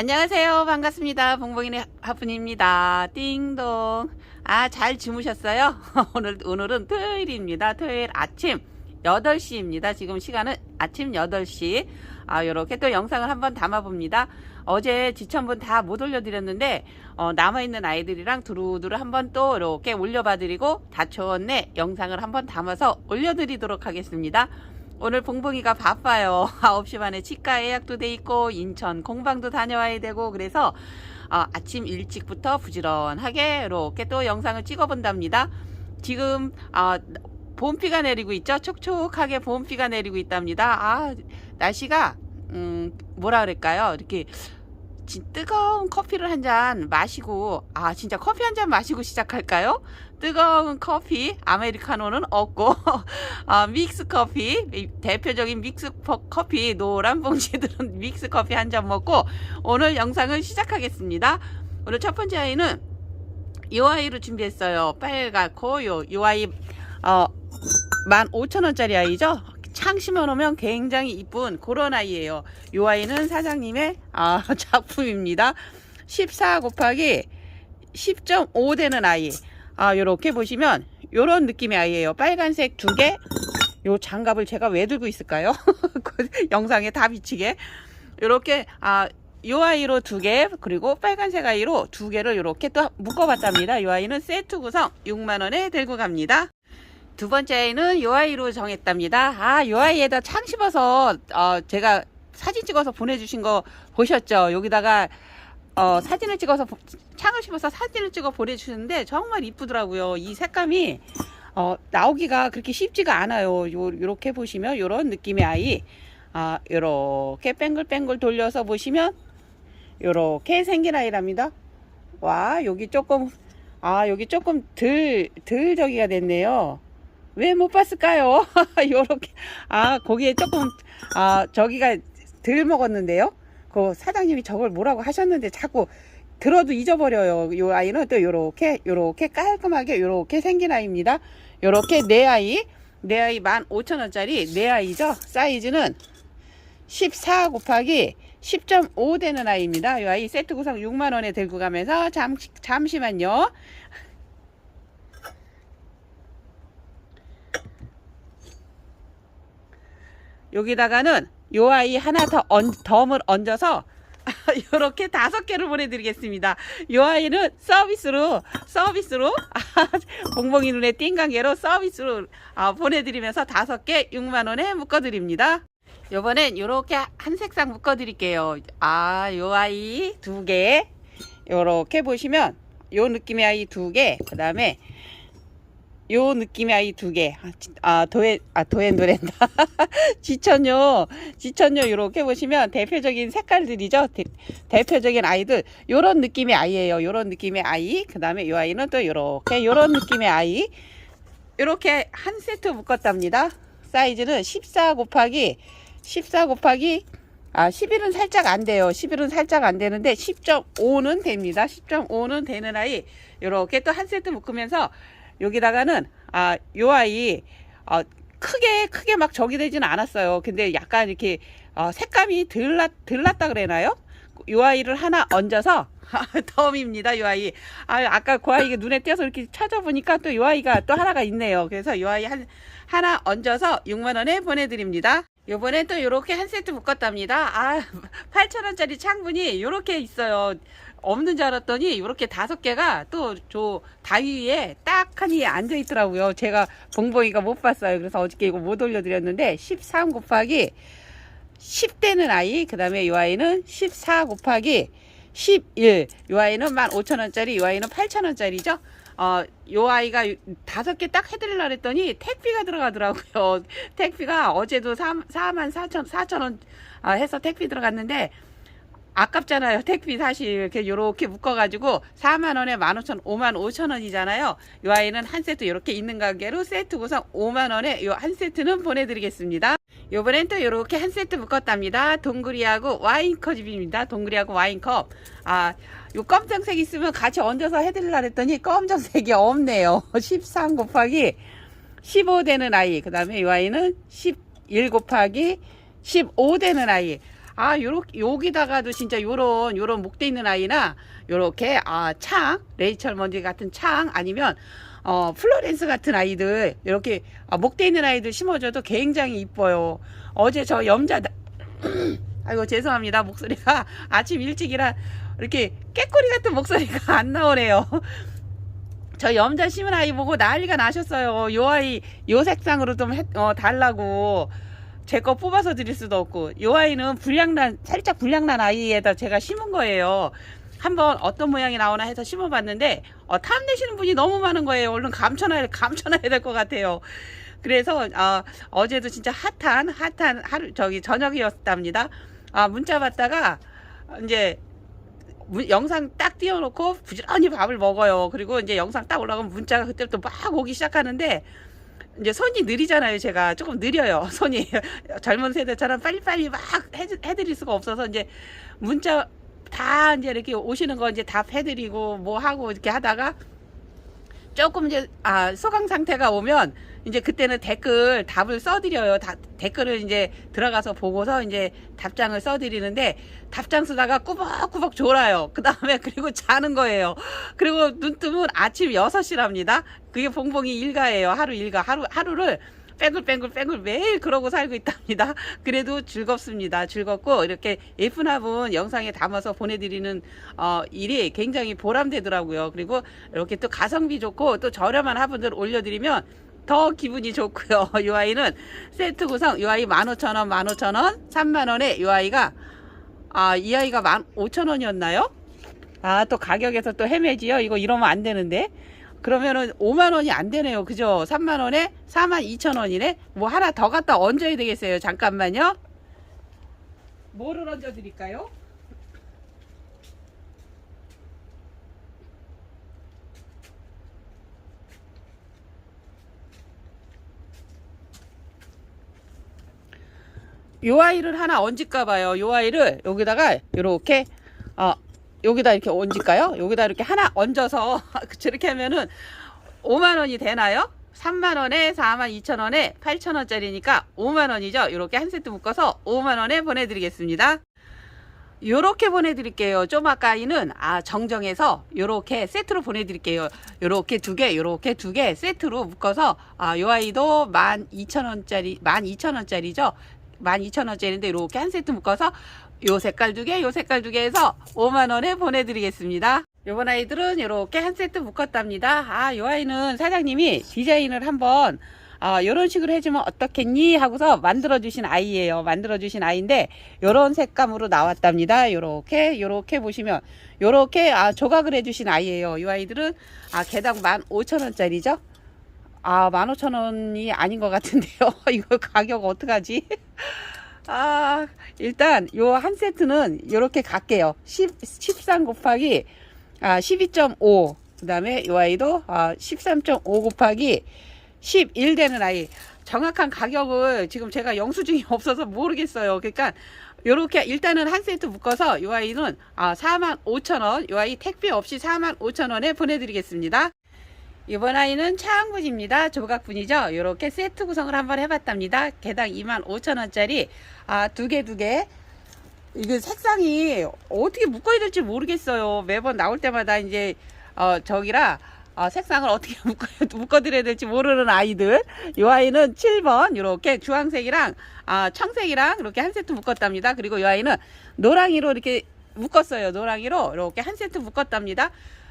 안녕하세요. 반갑습니다. 봉봉이네 하프입니다. 띵동. 아, 잘 주무셨어요? 오늘, 오늘은 토요일입니다. 토요일 아침 8시입니다. 지금 시간은 아침 8시. 아, 요렇게 또 영상을 한번 담아봅니다. 어제 지천분 다 못 올려드렸는데, 어, 남아있는 아이들이랑 두루두루 한번 또 이렇게 올려봐드리고, 다초원내 영상을 한번 담아서 올려드리도록 하겠습니다. 오늘 봉봉이가 바빠요. 9시 반에 치과 예약도 돼 있고 인천 공방도 다녀와야 되고 그래서 어, 아침 일찍부터 부지런하게 이렇게 또 영상을 찍어 본답니다. 지금 어, 봄비가 내리고 있죠. 촉촉하게 봄비가 내리고 있답니다. 아 날씨가 음 뭐라 그럴까요? 이렇게 진- 뜨거운 커피를 한 잔 마시고 아 진짜 커피 한 잔 마시고 시작할까요? 뜨거운 커피 아메리카노는 없고 아, 믹스 커피 이 대표적인 믹스 퍼- 커피 노란 봉지들은 믹스 커피 한 잔 먹고 오늘 영상을 시작하겠습니다. 오늘 첫 번째 아이는 이 아이로 준비했어요. 빨갛고 요, 요 아이 어 15,000원짜리 아이죠. 창 심어놓으면 굉장히 이쁜 그런 아이예요. 요 아이는 사장님의 아, 작품입니다. 14 곱하기 10.5 되는 아이. 아, 요렇게 보시면 요런 느낌의 아이예요. 빨간색 두 개. 요 장갑을 제가 왜 들고 있을까요? 그 영상에 다 비치게. 요렇게 아, 요 아이로 두 개, 그리고 빨간색 아이로 두 개를 요렇게 또 묶어봤답니다. 요 아이는 세트 구성 6만원에 들고 갑니다. 두 번째 아이는 요 아이로 정했답니다. 아, 요 아이에다 창 씹어서, 어, 제가 사진 찍어서 보내주신 거 보셨죠? 여기다가, 어, 사진을 찍어서, 보- 창을 씹어서 사진을 찍어 보내주셨는데 정말 이쁘더라고요. 이 색감이, 어, 나오기가 그렇게 쉽지가 않아요. 요, 요렇게 보시면 요런 느낌의 아이. 아, 요렇게 뺑글뺑글 돌려서 보시면 요렇게 생긴 아이랍니다. 와, 여기 조금, 아, 여기 조금 덜, 덜 저기가 됐네요. 왜 못 봤을까요? 요렇게, 아, 거기에 조금, 아, 저기가 덜 먹었는데요? 그 사장님이 저걸 뭐라고 하셨는데 자꾸 들어도 잊어버려요. 요 아이는 또 요렇게, 요렇게 깔끔하게 요렇게 생긴 아이입니다. 요렇게 네 아이, 네 아이 15,000원짜리 네 아이죠. 사이즈는 14 곱하기 10.5 되는 아이입니다. 이 아이 세트 구성 6만 원에 들고 가면서 잠, 잠시만요. 여기다가는 요 아이 하나 더 얹, 덤을 얹어서 이렇게 다섯 개를 보내드리겠습니다. 요 아이는 서비스로 서비스로 봉봉이 눈에 띵간 개로 서비스로 아, 보내드리면서 다섯 개 6만 원에 묶어드립니다. 요번엔 요렇게 한 색상 묶어 드릴게요. 아, 요 아이 두 개. 요렇게 보시면 요 느낌의 아이 두 개. 그 다음에 요 느낌의 아이 두 개. 아, 지- 아 도엔, 아, 도엔도렌다. 지천요. 지천요. 요렇게 보시면 대표적인 색깔들이죠. 대, 표적인 아이들. 요런 느낌의 아이예요. 요런 느낌의 아이. 그 다음에 요 아이는 또 요렇게, 요런 느낌의 아이. 요렇게 한 세트 묶었답니다. 사이즈는 14 곱하기 14 곱하기 아 11은 살짝 안 돼요. 11은 살짝 안 되는데 10.5는 됩니다. 10.5는 되는 아이 요렇게 또 한 세트 묶으면서 여기다가는 아 요 아이 어, 크게 크게 막 저기 되지는 않았어요. 근데 약간 이렇게 어, 색감이 들났 들났다 그래나요? 요 아이를 하나 얹어서 덤입니다. 요 아이. 아 아까 그 아이가 눈에 띄어서 이렇게 찾아보니까 또 요 아이가 또 하나가 있네요. 그래서 요 아이 한 하나 얹어서 6만 원에 보내드립니다. 요번엔 또 요렇게 한 세트 묶었답니다. 아, 8,000원짜리 창문이 요렇게 있어요. 없는 줄 알았더니 요렇게 다섯 개가 또 저 다위에 딱하니 앉아 있더라고요. 제가 봉봉이가 못 봤어요. 그래서 어저께 이거 못 올려드렸는데 13 곱하기 10대는 아이, 그 다음에 이 아이는 14 곱하기 11. 이 아이는 15,000원짜리, 이 아이는 8,000원짜리죠. 어, 요 아이가 다섯 개 딱 해드리려 그랬더니 택비가 들어가더라고요. 택비가 어제도 4, 4만 4천, 4천 원 아, 해서 택비 들어갔는데 아깝잖아요. 택비 사실 이렇게 요렇게 묶어가지고 4만 원에 15,000, 5만 5천 원이잖아요. 요 아이는 한 세트 이렇게 있는 가게로 세트 구성 5만 원에 요 한 세트는 보내드리겠습니다. 요번엔 또 요렇게 한 세트 묶었답니다. 동그리하고 와인컵입니다. 동그리하고 와인컵. 아, 요 검정색 있으면 같이 얹어서 해드리려 했더니 검정색이 없네요. 13 곱하기 15 되는 아이. 그 다음에 이 아이는 11 곱하기 15 되는 아이. 아, 요렇게, 여기다가도 진짜 요런, 요런 목대 있는 아이나, 요렇게, 아, 창, 레이첼 먼지 같은 창, 아니면, 어, 플로렌스 같은 아이들, 이렇게, 아, 목대 있는 아이들 심어줘도 굉장히 이뻐요. 어제 저 염자, 아이고, 죄송합니다. 목소리가 아침 일찍이라 이렇게 깨꼬리 같은 목소리가 안 나오네요. 저 염자 심은 아이 보고 난리가 나셨어요. 요 아이, 요 색상으로 좀 해, 어, 달라고. 제 거 뽑아서 드릴 수도 없고. 요 아이는 불량난, 살짝 불량난 아이에다 제가 심은 거예요. 한번 어떤 모양이 나오나 해서 심어봤는데, 어, 탐내시는 분이 너무 많은 거예요. 얼른 감춰놔야, 감춰놔야 될 것 같아요. 그래서, 어, 어제도 진짜 핫한, 핫한 하루, 저기, 저녁이었답니다. 아, 문자 받다가, 이제, 문- 영상 딱 띄워놓고 부지런히 밥을 먹어요. 그리고 이제 영상 딱 올라가면 문자가 그때부터 막 오기 시작하는데 이제 손이 느리잖아요. 제가 조금 느려요. 손이 젊은 세대처럼 빨리빨리 막 해, 해드릴 수가 없어서 이제 문자 다 이제 이렇게 오시는 거 이제 답해드리고 뭐 하고 이렇게 하다가 조금 이제 아 소강 상태가 오면 이제 그때는 댓글 답을 써드려요. 다, 댓글을 이제 들어가서 보고서 이제 답장을 써드리는데 답장 쓰다가 꾸벅꾸벅 졸아요. 그 다음에 그리고 자는 거예요. 그리고 눈 뜨면 아침 6시랍니다. 그게 봉봉이 일가예요. 하루 일가. 하루, 하루를 뺑글뺑글뺑글 매일 그러고 살고 있답니다. 그래도 즐겁습니다. 즐겁고 이렇게 예쁜 화분 영상에 담아서 보내드리는 어, 일이 굉장히 보람되더라고요. 그리고 이렇게 또 가성비 좋고 또 저렴한 화분들 올려드리면 더 기분이 좋고요. 이 아이는 세트 구성, 이 아이 15,000원, 15,000원, 3만원에 이 아이가 아, 이 아이가 15,000원이었나요? 아, 또 가격에서 또 헤매지요? 이거 이러면 안 되는데. 그러면은 5만 원이 안 되네요. 그죠? 3만 원에 4만 2천 원이네. 뭐 하나 더 갖다 얹어야 되겠어요. 잠깐만요. 뭐를 얹어 드릴까요? 요 아이를 하나 얹을까 봐요. 요 아이를 여기다가 이렇게 어 여기다 이렇게 얹을까요? 여기다 이렇게 하나 얹어서 저렇게 하면은 5만 원이 되나요? 3만 원에 4만 2천 원에 8천 원짜리니까 5만 원이죠. 이렇게 한 세트 묶어서 5만 원에 보내드리겠습니다. 요렇게 보내드릴게요. 쪼마까이는 아 정정해서 요렇게 세트로 보내드릴게요. 요렇게 두 개, 요렇게 두 개 세트로 묶어서 아요 아이도 12,000원짜리 12,000원짜리죠. 12,000원짜리인데 이렇게 한 세트 묶어서 요 색깔 두 개, 요 색깔 두 개 해서 5만 원에 보내드리겠습니다. 요번 아이들은 이렇게 한 세트 묶었답니다. 아, 요 아이는 사장님이 디자인을 한번 아, 요런 식으로 해주면 어떻겠니? 하고서 만들어주신 아이예요. 만들어주신 아이인데, 요런 색감으로 나왔답니다. 요렇게, 요렇게 보시면, 요렇게, 아, 조각을 해주신 아이예요. 요 아이들은, 아, 개당 15,000원짜리죠? 아, 15,000원이 아닌 것 같은데요. 이거 가격 어떡하지? 아, 일단 요 한 세트는 요렇게 갈게요. 10, 13 곱하기 아, 12.5. 그 다음에 요 아이도 아, 13.5 곱하기 11 되는 아이. 정확한 가격을 지금 제가 영수증이 없어서 모르겠어요. 그러니까 요렇게 일단은 한 세트 묶어서 요 아이는 아, 4만 5천 원. 요 아이 택배 없이 4만 5천 원에 보내 드리겠습니다. 이번 아이는 차항분입니다. 조각분이죠. 이렇게 세트 구성을 한번 해봤답니다. 개당 25,000원짜리 아, 두 개, 두 개. 이게 색상이 어떻게 묶어야 될지 모르겠어요. 매번 나올 때마다 이제 어, 저기라 어, 색상을 어떻게 묶어, 묶어드려야 될지 모르는 아이들. 이 아이는 7번 이렇게 주황색이랑 아, 청색이랑 이렇게 한 세트 묶었답니다. 그리고 이 아이는 노랑이로 이렇게 묶었어요. 노랑이로 이렇게 한 세트 묶었답니다.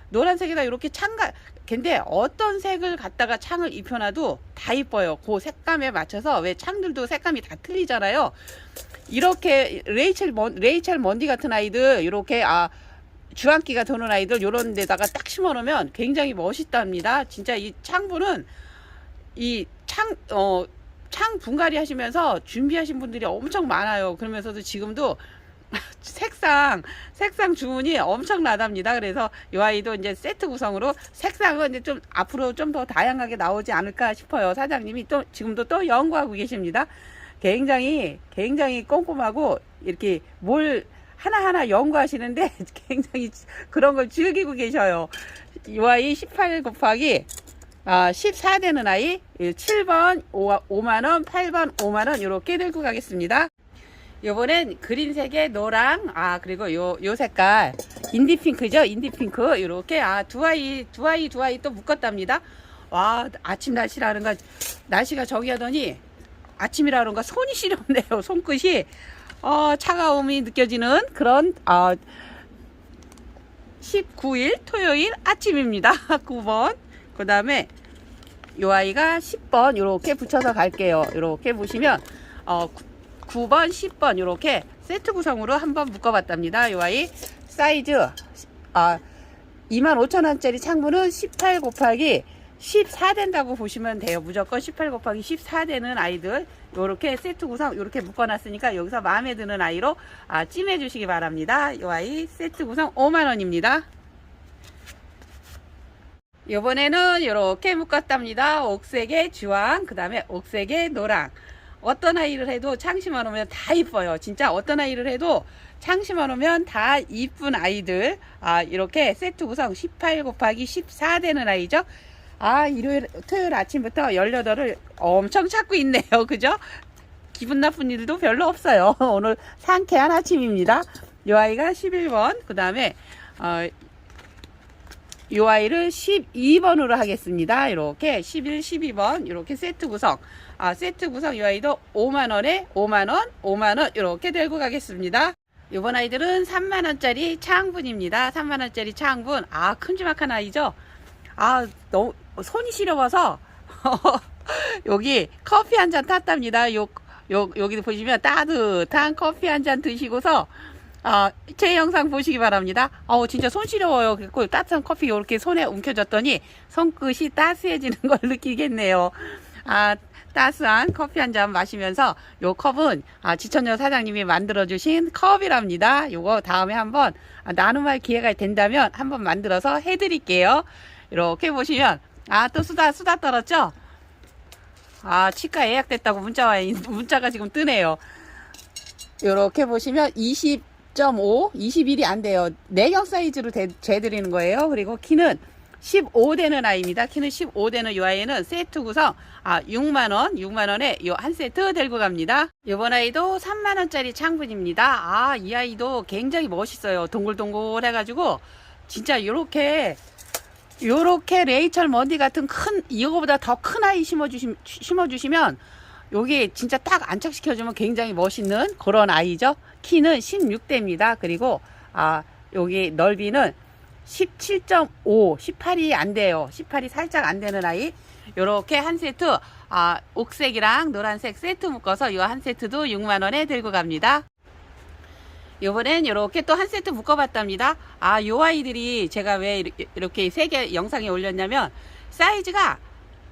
노란색에다 이렇게 창가 근데 어떤 색을 갖다가 창을 입혀놔도 다 이뻐요. 그 색감에 맞춰서 왜 창들도 색감이 다 틀리잖아요. 이렇게 레이첼 먼 레이첼 먼디 같은 아이들 이렇게 아 주황기가 도는 아이들 요런 데다가 딱 심어 놓으면 굉장히 멋있답니다. 진짜 이 창부는 이창 어 창 분갈이 하시면서 준비하신 분들이 엄청 많아요. 그러면서도 지금도 색상 색상 주문이 엄청나답니다. 그래서 이 아이도 이제 세트 구성으로 색상은 이제 좀 앞으로 좀 더 다양하게 나오지 않을까 싶어요. 사장님이 또 지금도 또 연구하고 계십니다. 굉장히 굉장히 꼼꼼하고 이렇게 뭘 하나하나 연구하시는데 굉장히 그런 걸 즐기고 계셔요. 이 아이 18 곱하기 아, 14 되는 아이 7번 5, 만원 8번 5만원 이렇게 들고 가겠습니다. 요번엔 그린색에 노랑, 아, 그리고 요, 요 색깔, 인디핑크죠? 인디핑크. 요렇게, 아, 두 아이, 두 아이, 두 아이 또 묶었답니다. 와, 아침 날씨라는 거, 날씨가 저기 하더니, 아침이라 그런가 손이 시렵네요. 손끝이, 어, 차가움이 느껴지는 그런, 어, 19일 토요일 아침입니다. 9번. 그 다음에 요 아이가 10번 이렇게 붙여서 갈게요. 이렇게 보시면 어 9, 번 10번 이렇게 세트 구성으로 한번 묶어봤답니다. 요 아이 사이즈 아 25,000원짜리 창문은 18 곱하기 14 된다고 보시면 돼요. 무조건 18 곱하기 14 되는 아이들 요렇게 세트 구성 요렇게 묶어놨으니까 여기서 마음에 드는 아이로 아, 찜해 주시기 바랍니다. 요 아이 세트 구성 5만원입니다. 요번에는 이렇게 묶었답니다. 옥색의 주황, 그 다음에 옥색의 노랑. 어떤 아이를 해도 창심어 놓으면 다 이뻐요. 진짜 어떤 아이를 해도 창심어 놓으면 다 이쁜 아이들. 아, 이렇게 세트 구성 18 곱하기 14 되는 아이죠. 아, 일요일, 토요일 아침부터 18을 엄청 찾고 있네요. 그죠? 기분 나쁜 일도 별로 없어요. 오늘 상쾌한 아침입니다. 이 아이가 11번, 그 다음에, 어, 이 아이를 12번으로 하겠습니다. 이렇게 11, 12번 이렇게 세트 구성. 아, 세트 구성 이 아이도 5만 원에 5만 원, 5만 원 이렇게 들고 가겠습니다. 이번 아이들은 3만 원짜리 창분입니다. 3만 원짜리 창분. 아, 큼지막한 아이죠. 아, 너무 손이 시려워서 여기 커피 한 잔 탔답니다. 요, 요, 여기 보시면 따뜻한 커피 한 잔 드시고서 아, 제 영상 보시기 바랍니다. 어우, 진짜 손 시려워요. 그리고 따뜻한 커피 이렇게 손에 움켜졌더니 손끝이 따스해지는 걸 느끼겠네요. 아, 따스한 커피 한 잔 마시면서 요 컵은 아, 지천여 사장님이 만들어주신 컵이랍니다. 요거 다음에 한번 아, 나눔할 기회가 된다면 한번 만들어서 해드릴게요. 이렇게 보시면 아, 또 수다, 수다 떨었죠? 아, 치과 예약됐다고 문자 와, 문자가 지금 뜨네요. 이렇게 보시면 20.5, 21이 안 돼요. 내경 사이즈로 대, 재드리는 거예요. 그리고 키는 15되는 아이입니다. 키는 15되는 이 아이는 세트 구성 아 6만원 6만원에 요 한 세트 들고 갑니다. 이번 아이도 3만원짜리 창분입니다. 아 이 아이도 굉장히 멋있어요. 동글동글 해가지고 진짜 요렇게 요렇게 레이첼 먼디 같은 큰 이거보다 더 큰 아이 심어주시, 심어주시면 여기 진짜 딱 안착시켜주면 굉장히 멋있는 그런 아이죠. 키는 16대입니다. 그리고 아 여기 넓이는 17.5, 18이 안 돼요. 18이 살짝 안 되는 아이. 요렇게 한 세트 아 옥색이랑 노란색 세트 묶어서 요 한 세트도 6만 원에 들고 갑니다. 요번엔 이렇게 또 한 세트 묶어봤답니다. 아, 요 아이들이 제가 왜 이렇게- 세 개 영상에 올렸냐면 사이즈가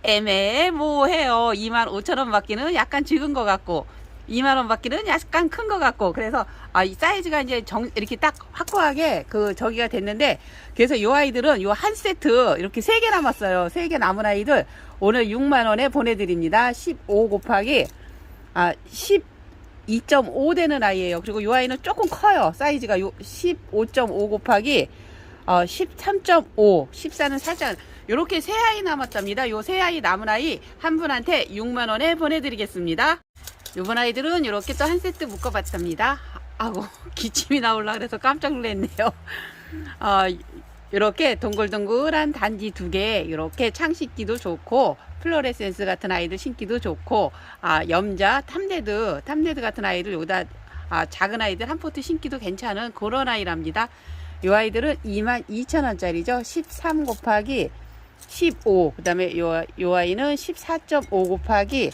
애매모호해요. 2만 5천 원 받기는 약간 적은 것 같고 2만 원 받기는 약간 큰 것 같고 그래서 아, 이 사이즈가 이제 정, 이렇게 딱 확고하게 그 저기가 됐는데 그래서 요 아이들은 요 한 세트 이렇게 세 개 남았어요. 세 개 남은 아이들 오늘 6만 원에 보내드립니다. 15 곱하기 아, 10 2.5 되는 아이예요. 그리고 이 아이는 조금 커요. 사이즈가 요 15.5 곱하기 어, 13.5, 14는 살짝 이렇게 세 아이 남았답니다. 요 세 아이 남은 아이 한 분한테 6만 원에 보내드리겠습니다. 요번 아이들은 이렇게 또 한 세트 묶어봤답니다. 아고 기침이 나올라 그래서 깜짝 놀랐네요. 어, 이렇게 동글동글한 단지 두 개 이렇게 창 씻기도 좋고 플로레센스 같은 아이들 신기도 좋고 아 염자 탐레드 탐레드 같은 아이들 요다 아 작은 아이들 한 포트 신기도 괜찮은 그런 아이랍니다. 요 아이들은 22,000원짜리죠. 13 곱하기 15 그 다음에 요, 요 아이는 14.5 곱하기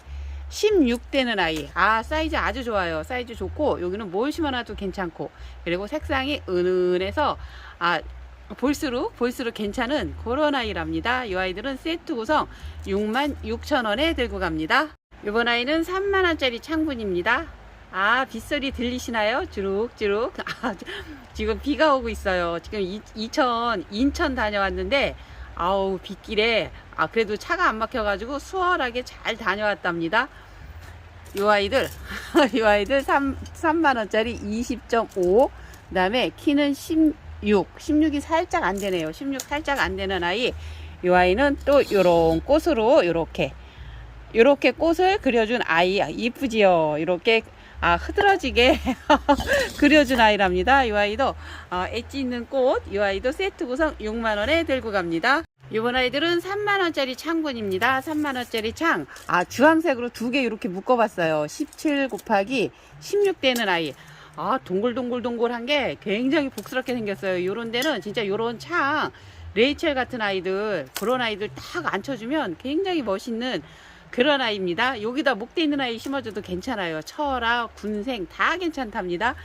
16 되는 아이. 아, 사이즈 아주 좋아요. 사이즈 좋고, 여기는 뭘 심어놔도 괜찮고, 그리고 색상이 은은해서, 아, 볼수록, 볼수록 괜찮은 그런 아이랍니다. 이 아이들은 세트 구성 6만 6천 원에 들고 갑니다. 이번 아이는 3만 원짜리 창분입니다. 아, 빗소리 들리시나요? 주룩주룩. 아, 지금 비가 오고 있어요. 지금 이, 이천, 인천 다녀왔는데, 아우, 빗길에, 아, 그래도 차가 안 막혀가지고 수월하게 잘 다녀왔답니다. 요 아이들, 요 아이들 3, 3만원짜리 20.5, 그 다음에 키는 16, 16이 살짝 안 되네요. 16 살짝 안 되는 아이. 요 아이는 또 요런 꽃으로 요렇게, 요렇게 꽃을 그려준 아이. 이쁘지요? 요렇게 아, 흐드러지게 그려준 아이랍니다. 이 아이도 어, 엣지 있는 꽃, 이 아이도 세트 구성 6만 원에 들고 갑니다. 이번 아이들은 3만 원짜리 창군입니다. 3만 원짜리 창. 아, 주황색으로 두 개 이렇게 묶어봤어요. 17 곱하기 16 되는 아이. 아, 동글동글동글한 게 굉장히 복스럽게 생겼어요. 요런 데는 진짜 요런 창, 레이첼 같은 아이들, 그런 아이들 딱 앉혀주면 굉장히 멋있는 그런 아이입니다. 여기다 목대 있는 아이 심어줘도 괜찮아요. 철아, 군생 다 괜찮답니다.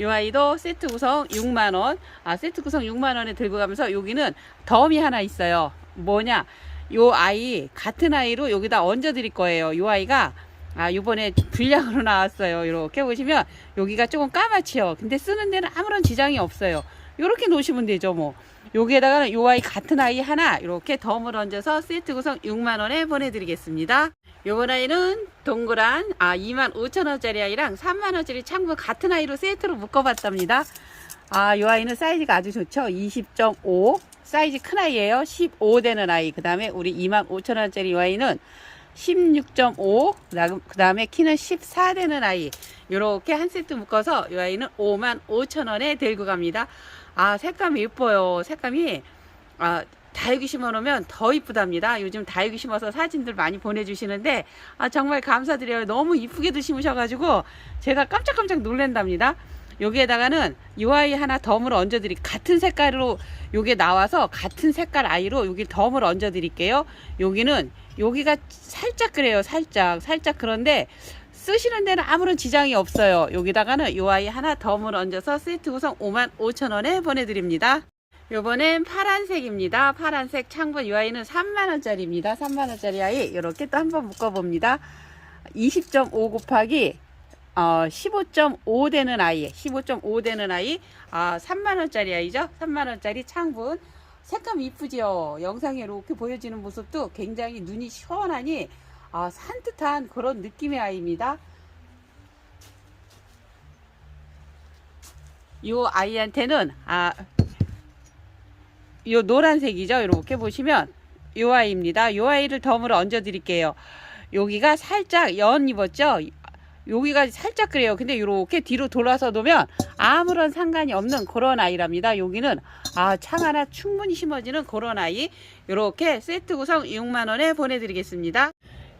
이 아이도 세트 구성 6만원. 아, 세트 구성 6만원에 들고 가면서 여기는 덤이 하나 있어요. 뭐냐. 요 아이, 같은 아이로 여기다 얹어 드릴 거예요. 요 아이가 아, 요번에 불량으로 나왔어요. 이렇게 보시면 여기가 조금 까맣지요. 근데 쓰는 데는 아무런 지장이 없어요. 요렇게 놓으시면 되죠, 뭐. 여기에다가 요 아이 같은 아이 하나 이렇게 덤을 얹어서 세트 구성 6만 원에 보내드리겠습니다. 요번 아이는 동그란 아 2만 5천 원짜리 아이랑 3만 원짜리 창문 같은 아이로 세트로 묶어봤답니다. 아, 요 아이는 사이즈가 아주 좋죠. 20.5 사이즈 큰 아이예요. 15 되는 아이. 그 다음에 우리 2만 5천 원짜리 요 아이는 16.5 그 다음에 키는 14 되는 아이 요렇게 한 세트 묶어서 이 아이는 5만 5천 원에 들고 갑니다 아 색감이 예뻐요. 색감이 아 다육이 심어 놓으면 더 이쁘답니다. 요즘 다육이 심어서 사진들 많이 보내주시는데 아 정말 감사드려요. 너무 이쁘게도 심으셔가지고 제가 깜짝깜짝 놀란답니다. 여기에다가는 이 아이 하나 덤을 얹어 드릴 같은 색깔로 요게 나와서 같은 색깔 아이로 여기 덤을 얹어 드릴게요. 여기는 여기가 살짝 그래요 살짝. 살짝 그런데 쓰시는 데는 아무런 지장이 없어요 여기다가는 요 아이 하나 덤을 얹어서 세트 구성 5만 5천 원에 보내드립니다 요번엔 파란색입니다 파란색 창문 요 아이는 3만원짜리입니다 3만원짜리 아이 이렇게 또 한번 묶어봅니다 20.5 곱하기 어, 15.5 되는 아이, 15.5 되는 아이, 아, 3만원짜리 아이죠? 3만원짜리 창분. 색감 이쁘죠? 영상에 이렇게 보여지는 모습도 굉장히 눈이 시원하니, 아, 산뜻한 그런 느낌의 아이입니다. 이 아이한테는, 아, 요 노란색이죠? 이렇게 보시면, 이 아이입니다. 이 아이를 덤으로 얹어 드릴게요. 여기가 살짝 연 입었죠? 여기가 살짝 그래요. 근데 이렇게 뒤로 돌아서 놓으면 아무런 상관이 없는 그런 아이랍니다. 여기는 아, 창 하나 충분히 심어지는 그런 아이. 이렇게 세트 구성 6만 원에 보내드리겠습니다.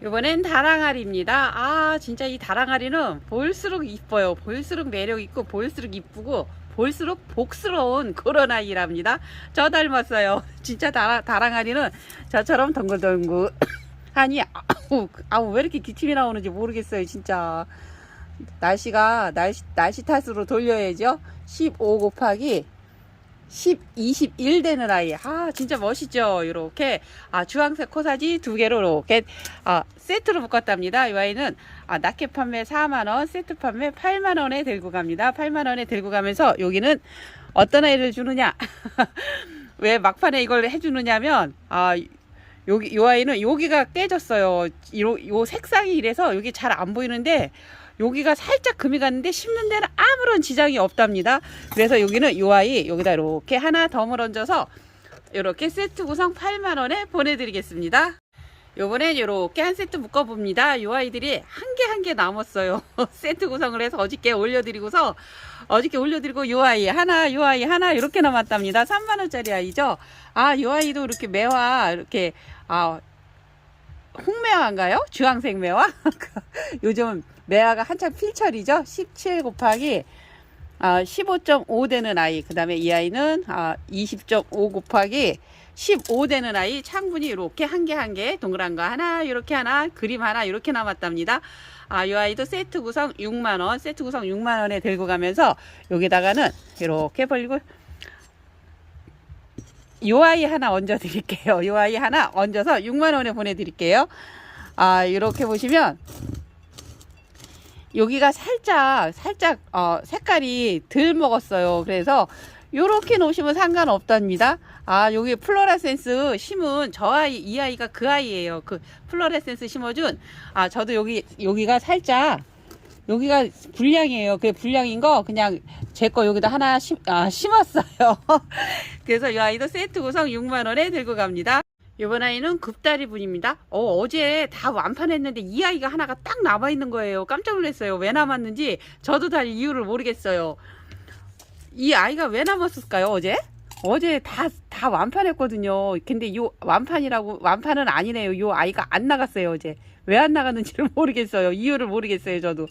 이번엔 다랑아리입니다. 아, 진짜 이 다랑아리는 볼수록 이뻐요. 볼수록 매력 있고 볼수록 이쁘고 볼수록 복스러운 그런 아이랍니다. 저 닮았어요. 진짜 다랑, 다랑아리는 저처럼 덩글덩글 아니 아우, 아우 왜 이렇게 기침이 나오는지 모르겠어요 진짜 날씨가 날씨 날씨 탓으로 돌려야죠 15 곱하기 10 21 되는 아이. 아 진짜 멋있죠? 이렇게. 아 주황색 코사지 두 개로 이렇게 아 세트로 묶었답니다. 이 아이는 아 낱개 판매 4만원 세트 판매 8만원에 들고 갑니다. 8만원에 들고 가면서 여기는 어떤 아이를 주느냐? 왜 막판에 이걸 해주느냐면 아 여기 요 아이는 여기가 깨졌어요. 요, 요 색상이 이래서 여기 잘 안 보이는데 여기가 살짝 금이 갔는데 심는 데는 아무런 지장이 없답니다. 그래서 여기는 요 아이 여기다 이렇게 하나 덤을 얹어서 이렇게 세트 구성 8만 원에 보내드리겠습니다. 요번엔 이렇게 한 세트 묶어봅니다. 요 아이들이 한 개 한개 남았어요. 세트 구성을 해서 어저께 올려드리고서 어저께 올려드리고 요 아이 하나, 요 아이 하나 이렇게 남았답니다. 3만 원짜리 아이죠. 아, 요 아이도 이렇게 매화 이렇게 아 홍매화인가요? 주황색 매화? 요즘 매화가 한창 필철이죠. 17 곱하기 아, 15.5 되는 아이. 그 다음에 이 아이는 아, 20.5 곱하기 15 되는 아이 창분이 이렇게 한 개 한 개 동그란 거 하나 이렇게 하나 그림 하나 이렇게 남았답니다. 아, 이 아이도 세트 구성 6만 원, 세트 구성 6만 원에 들고 가면서 여기다가는 이렇게 벌리고 요 아이 하나 얹어 드릴게요. 요 아이 하나 얹어서 6만 원에 보내 드릴게요. 아, 이렇게 보시면 여기가 살짝 살짝 어, 색깔이 덜 먹었어요. 그래서 요렇게 놓으시면 상관없답니다. 아, 여기 플로라센스 심은 저 아이, 이 아이가 그 아이예요. 그 플로라센스 심어준. 아, 저도 여기, 여기가 살짝, 여기가 불량이에요. 그 불량인 거 그냥 제 거 여기다 하나 심, 아, 심었어요. 그래서 이 아이도 세트 구성 6만원에 들고 갑니다. 이번 아이는 급다리 분입니다. 어, 어제 다 완판했는데 이 아이가 하나가 딱 남아있는 거예요. 깜짝 놀랐어요. 왜 남았는지 저도 다 이유를 모르겠어요. 이 아이가 왜 남았을까요, 어제? 어제 다, 다 완판했거든요. 근데 요 완판이라고, 완판은 아니네요. 요 아이가 안 나갔어요, 어제. 왜 안 나갔는지를 모르겠어요. 이유를 모르겠어요, 저도.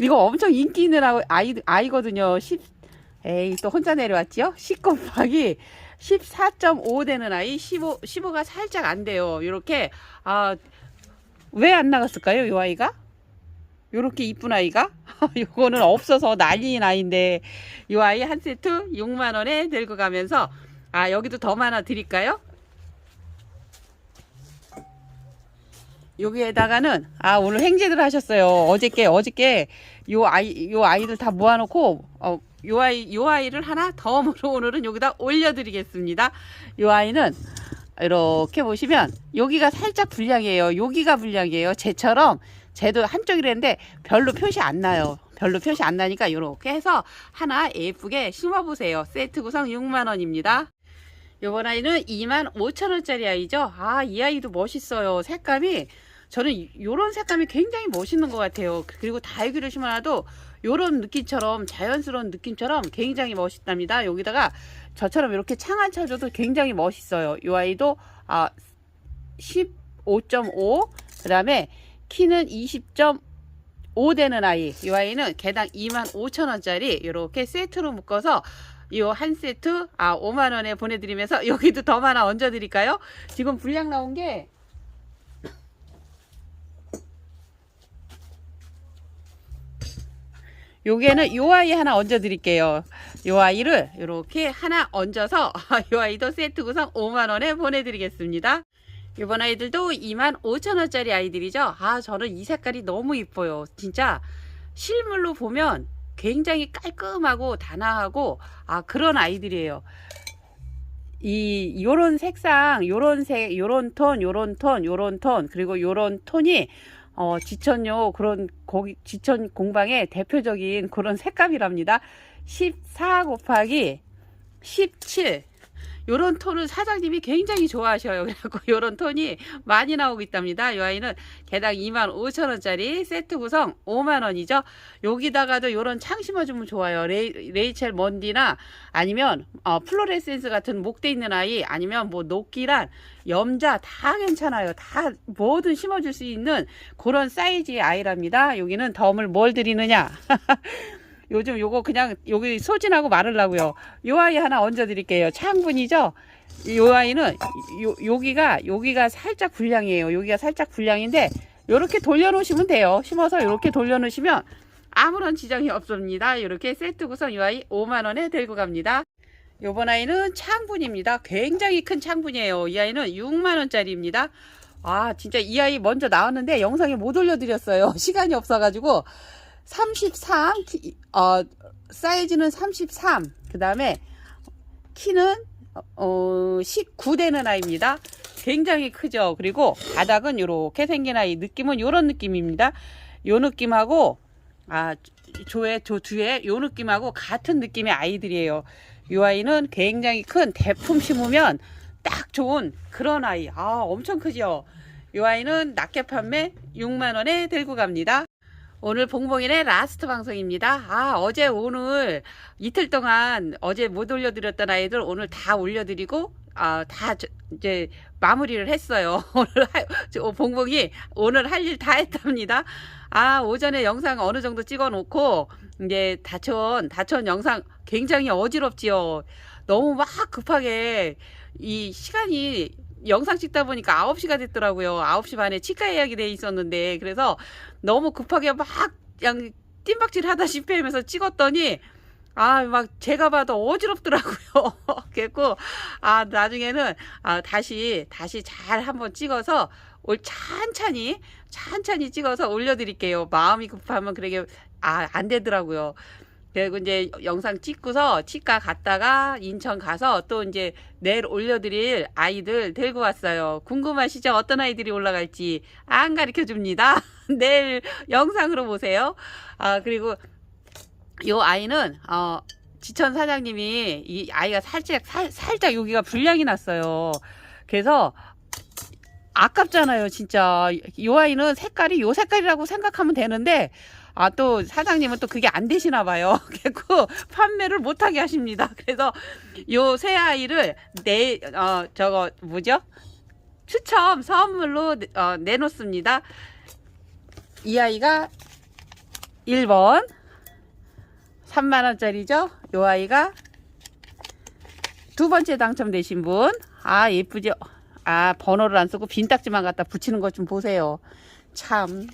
이거 엄청 인기 있는 아이, 아이, 아이거든요. 10, 에이, 또 혼자 내려왔지요? 10 곱하기 14.5 되는 아이, 15, 15가 살짝 안 돼요. 요렇게, 아, 왜 안 나갔을까요, 요 아이가? 요렇게 이쁜 아이가? 요거는 없어서 난리인 아이인데, 요 아이 한 세트 6만원에 들고 가면서, 아, 여기도 더 많아 드릴까요? 여기에다가는, 아, 오늘 횡재들 하셨어요. 어저께, 어저께, 요 아이, 요 아이들 다 모아놓고, 어, 요 아이, 요 아이를 하나 덤으로 오늘은 여기다 올려드리겠습니다. 요 아이는, 이렇게 보시면, 여기가 살짝 불량이에요. 여기가 불량이에요. 쟤처럼, 쟤도 한쪽이랬는데, 별로 표시 안 나요. 별로 표시 안 나니까 이렇게 해서 하나 예쁘게 심어보세요. 세트 구성 6만원입니다. 요번 아이는 2만 5천원짜리 아이죠. 아, 이 아이도 멋있어요. 색감이, 저는 요런 색감이 굉장히 멋있는 것 같아요. 그리고 다육이를 심어놔도 요런 느낌처럼, 자연스러운 느낌처럼 굉장히 멋있답니다. 여기다가 저처럼 이렇게 창안 쳐줘도 굉장히 멋있어요. 요 아이도, 아, 15.5, 그 다음에 키는 20.5 되는 아이. 이 아이는 개당 25,000원짜리 이렇게 세트로 묶어서 이한 세트 아 5만 원에 보내드리면서 여기도 더 하나 얹어드릴까요? 지금 분량 나온 게 요게는 요 아이 하나 얹어 드릴게요. 요 아이를 이렇게 하나 얹어서 요 아이도 세트 구성 5만 원에 보내드리겠습니다. 이번 아이들도 2만 5천 원짜리 아이들이죠. 아 저는 이 색깔이 너무 이뻐요. 진짜 실물로 보면 굉장히 깔끔하고 단아하고 아 그런 아이들이에요. 이 요런 색상, 요런 색, 요런 톤, 요런 톤, 요런 톤 그리고 요런 톤이 어, 지천요 그런 거기 지천 공방의 대표적인 그런 색감이랍니다. 14 곱하기 17 요런 톤을 사장님이 굉장히 좋아하셔요. 그래갖고 요런 톤이 많이 나오고 있답니다. 이 아이는 개당 2만 5천 원짜리 세트 구성 5만 원이죠. 여기다가도 요런 창 심어주면 좋아요. 레이, 레이첼 먼디나 아니면 어, 플로레센스 같은 목대 있는 아이 아니면 뭐 녹기란 염자 다 괜찮아요. 다 뭐든 심어줄 수 있는 그런 사이즈의 아이랍니다. 여기는 덤을 뭘 드리느냐? 요즘 요거 그냥 여기 소진하고 마르려고요. 요 아이 하나 얹어 드릴게요. 창분이죠? 요 아이는 요, 여기가 여기가 살짝 불량이에요. 여기가 살짝 불량인데 요렇게 돌려 놓으시면 돼요. 심어서 요렇게 돌려 놓으시면 아무런 지장이 없습니다. 이렇게 세트 구성 요 아이 5만 원에 들고 갑니다. 요번 아이는 창분입니다. 굉장히 큰 창분이에요. 이 아이는 6만 원짜리입니다. 아, 진짜 이 아이 먼저 나왔는데 영상에 못 올려드렸어요. 시간이 없어가지고 33, 키, 어, 사이즈는 33. 그 다음에 키는 어, 19 되는 아이입니다. 굉장히 크죠. 그리고 바닥은 이렇게 생긴 아이. 느낌은 이런 느낌입니다. 요 느낌하고 아 조에 조 뒤에 요 느낌하고 같은 느낌의 아이들이에요. 이 아이는 굉장히 큰 대품 심으면 딱 좋은 그런 아이. 아 엄청 크죠. 이 아이는 낱개 판매 6만 원에 들고 갑니다. 오늘 봉봉인의 라스트 방송입니다. 아, 어제 오늘 이틀 동안 어제 못 올려드렸던 아이들 오늘 다 올려드리고, 아, 다 저, 이제 마무리를 했어요. 오늘 하, 저, 봉봉이 오늘 할 일 다 했답니다. 아, 오전에 영상 어느 정도 찍어 놓고, 이제 다천, 다천 영상 굉장히 어지럽지요. 너무 막 급하게 이 시간이 영상 찍다 보니까 9시가 됐더라고요. 9시 반에 치과 예약이 돼 있었는데 그래서 너무 급하게 막 그냥 뜀박질 하다시피 하면서 찍었더니 아, 막 제가 봐도 어지럽더라고요. 그랬고 아, 나중에는 아, 다시 다시 잘 한번 찍어서 올 찬찬히 찬찬히 찍어서 올려 드릴게요. 마음이 급하면 그러게 아, 안 되더라고요. 그리고 이제 영상 찍고서 치과 갔다가 인천 가서 또 이제 내일 올려드릴 아이들 데리고 왔어요. 궁금하시죠? 어떤 아이들이 올라갈지 안 가르쳐 줍니다. 내일 영상으로 보세요. 아, 그리고 요 아이는, 어, 지천 사장님이 이 아이가 살짝, 살, 살짝 여기가 불량이 났어요. 그래서 아깝잖아요, 진짜. 이 아이는 색깔이 요 색깔이라고 생각하면 되는데, 아, 또 사장님은 또 그게 안 되시나 봐요. 그래서 판매를 못하게 하십니다. 그래서 요 새 아이를 내, 어, 저거, 뭐죠? 추첨 선물로 어, 내놓습니다. 이 아이가 1번 3만원짜리죠? 요 아이가 두 번째 당첨되신 분. 아, 예쁘죠? 아, 번호를 안 쓰고 빈 딱지만 갖다 붙이는 것 좀 보세요. 참.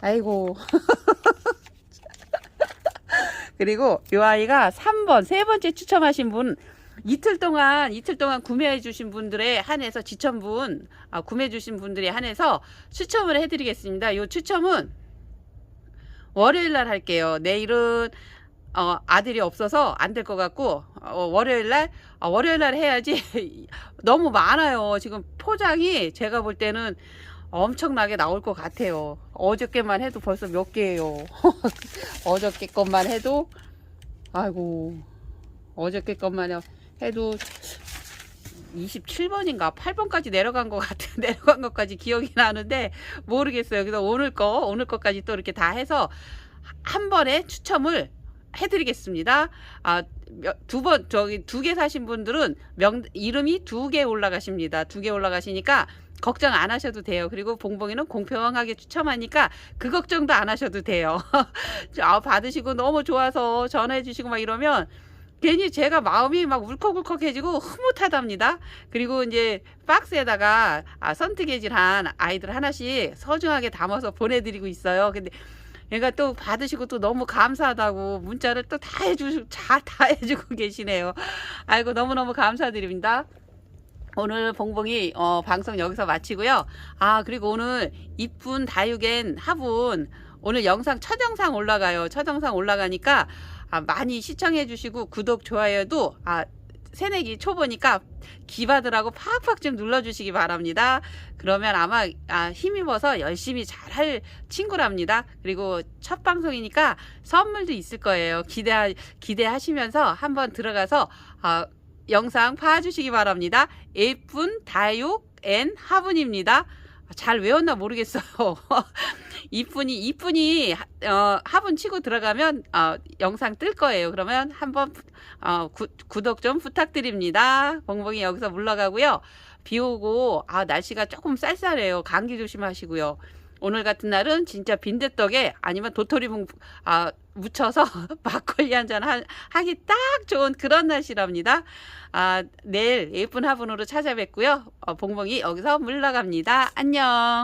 아이고. 그리고 요 아이가 3번, 세 번째 추첨하신 분. 이틀 동안, 이틀 동안 구매해 주신 분들에 한해서 지천분, 아, 구매해 주신 분들에 한해서 추첨을 해 드리겠습니다. 요 추첨은 월요일 날 할게요. 내일은 어, 아들이 없어서 안 될 것 같고 어, 월요일 날 아, 월요일 날 해야지 너무 많아요. 지금 포장이 제가 볼 때는 엄청나게 나올 것 같아요. 어저께만 해도 벌써 몇 개예요. 어저께 것만 해도 아이고 어저께 것만 해도 27번인가 8번까지 내려간 것 같아 내려간 것까지 기억이 나는데 모르겠어요. 그래서 오늘 거 오늘 것까지 또 이렇게 다 해서 한 번에 추첨을 해드리겠습니다. 아, 두 번, 저기 두 개 사신 분들은 명, 이름이 두 개 올라가십니다. 두 개 올라가시니까 걱정 안 하셔도 돼요. 그리고 봉봉이는 공평하게 추첨하니까 그 걱정도 안 하셔도 돼요. 아, 받으시고 너무 좋아서 전화해 주시고 막 이러면 괜히 제가 마음이 막 울컥울컥해지고 흐뭇하답니다. 그리고 이제 박스에다가 아, 선택해질한 아이들 하나씩 소중하게 담아서 보내드리고 있어요. 근데 얘가 또 받으시고 또 너무 감사하다고 문자를 또 다 해주시고 다 해주고 계시네요. 아이고 너무너무 감사드립니다. 오늘 봉봉이 어, 방송 여기서 마치고요. 아 그리고 오늘 이쁜 다육엔 화분 오늘 영상 첫 영상 올라가요. 첫 영상 올라가니까 아, 많이 시청해 주시고 구독 좋아요도 아 새내기 초보니까 기바들하고 팍팍 좀 눌러주시기 바랍니다. 그러면 아마 아, 힘입어서 열심히 잘 할 친구랍니다. 그리고 첫 방송이니까 선물도 있을 거예요. 기대 기대하시면서 한번 들어가서 아, 영상 봐주시기 바랍니다. 예쁜 다육 앤 화분입니다. 잘 외웠나 모르겠어요. 이쁜이 이쁜이 어, 화분 치고 들어가면 어, 영상 뜰 거예요. 그러면 한번 어, 구, 구독 좀 부탁드립니다. 봉봉이 여기서 물러가고요. 비 오고 아 날씨가 조금 쌀쌀해요. 감기 조심하시고요. 오늘 같은 날은 진짜 빈대떡에 아니면 도토리묵 아, 묻혀서 막걸리 한잔 하기 딱 좋은 그런 날씨랍니다. 아, 내일 예쁜 화분으로 찾아뵙고요. 어, 봉봉이 여기서 물러갑니다. 안녕.